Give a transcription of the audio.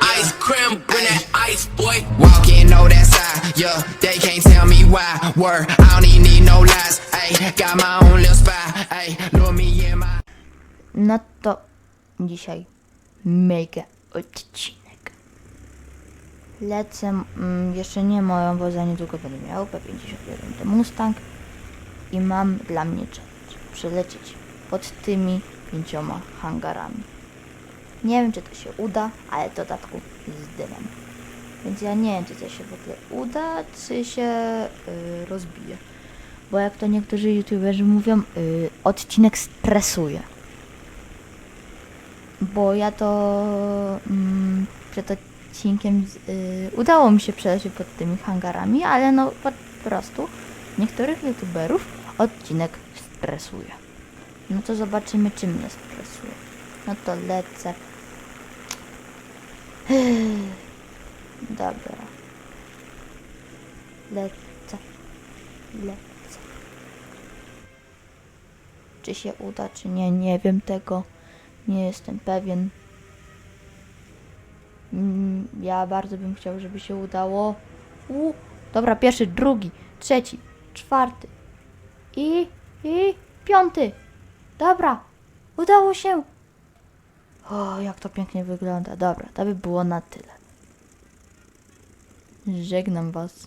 ice cream, bring that ice, boy. Walking, know that side, yeah. They can't tell me why. Word, I don't even need no lies. Ayy, got my own little spy. Ayy, lure me in my. No to dzisiaj mega odcinek. Lecę, mm, jeszcze nie moją, bo za niedługo będę miał P51 Mustang i mam dla mnie challenge. Przelecieć pod tymi pięcioma hangarami. Nie wiem, czy to się uda, ale w dodatku z dymem. Więc ja nie wiem, czy to się w ogóle uda, czy się y, rozbije. Bo jak to niektórzy youtuberzy mówią, y, odcinek stresuje bo ja to mm, przed odcinkiem z- y, udało mi się przelecieć pod tymi hangarami, ale no po prostu niektórych youtuberów odcinek stresuje. No to zobaczymy, czy mnie stresuje. No to lecę. Dobra. Lecę. Lecę. Czy się uda, czy nie, nie wiem tego. Nie jestem pewien. Mm, Ja bardzo bym chciał, żeby się udało. U, dobra, pierwszy, drugi, trzeci, czwarty i, i piąty. Dobra, udało się. O, jak to pięknie wygląda. Dobra, to by było na tyle. Żegnam was.